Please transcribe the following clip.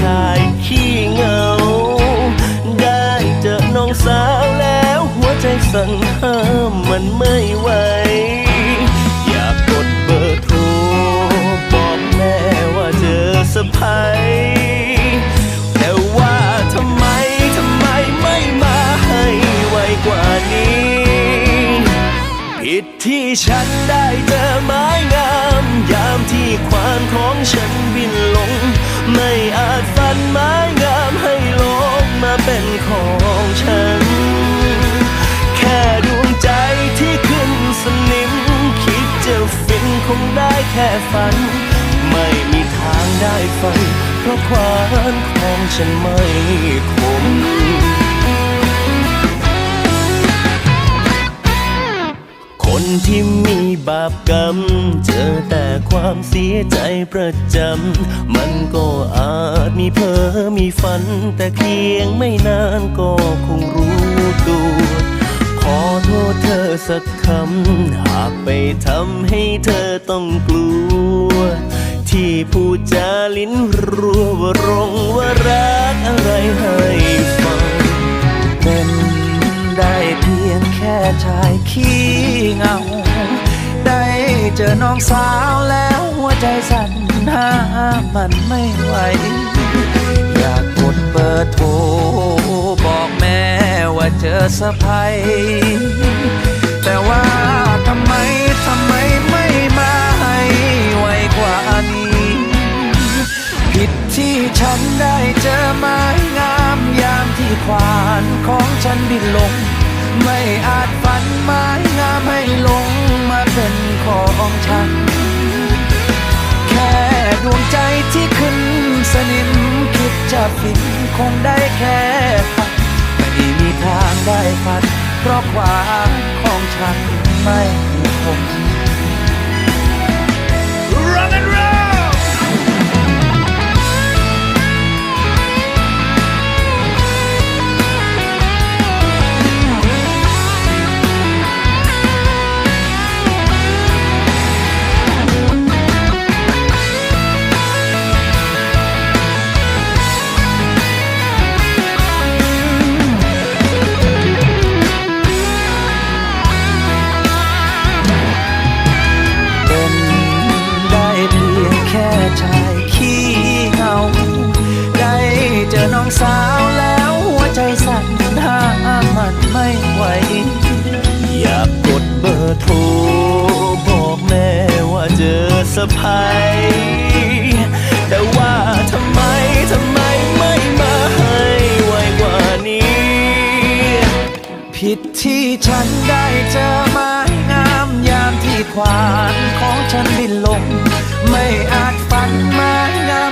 ชายขี้เหงา ได้เจอน้องสาวแล้วหัวใจสั่นห้ามมันไม่ไหว อยากกดเบอร์โทรบอกแม่ว่าเจอสะพายแต่ว่าทำไมทำไมไม่มาให้ไวกว่านี้ผิดที่ฉันได้เจอไม้งาม ยามที่ควานของฉันบินลง ไม่อาจฝันไม้งามให้ลงมาเป็นของฉัน แค่ดวงใจที่ขึ้นสนิม คิดจะฟินคงได้แค่ฝัน ไม่มีทางได้ฝัน เพราะควานของฉันไม่คมคนที่มีบาปกรรม เจอแต่ความเสียใจประจำ มันก็ มีเพอมีฝัน แต่เพียงไม่นานก็คงรู้ตัว ขอโทษเธอสักคำ หากไปทำให้เธอต้องกลัว ที่พูดจาลิ้นรัวว่ารงว่ารักอะไรให้ฟัง เป็นได้เพียงแค่ชายขี้เงา ได้เจอน้องสาวแล้วหัวใจสั่นห้ามมันไม่ไหว อยากกดเบอร์โทรบอกแม่ว่าเจอสะพายแต่ว่าทำไมทำไมไม่มาให้ไวกว่านี้ ผิดที่ฉันได้เจอไม้งามยามที่ควานของฉันบินลง ไม่อาจฝันไม้งามให้ลงมาเป็นของฉัน จะฟินคงได้แค่ฝันไม่มีทางได้ฝัน เพราะความของฉันไม่คง สาวแล้วหัวใจสั่นห้ามมันไม่ไหว อยากกดเบอร์โทร บอกแม่ว่าเจอสะพายแต่ว่าทำไมทำไมไม่มาให้ไวกว่านี้ ผิดที่ฉันได้เจอไม้งามยามที่ควานของฉันบินลง ไม่อาจฝันไม้งาม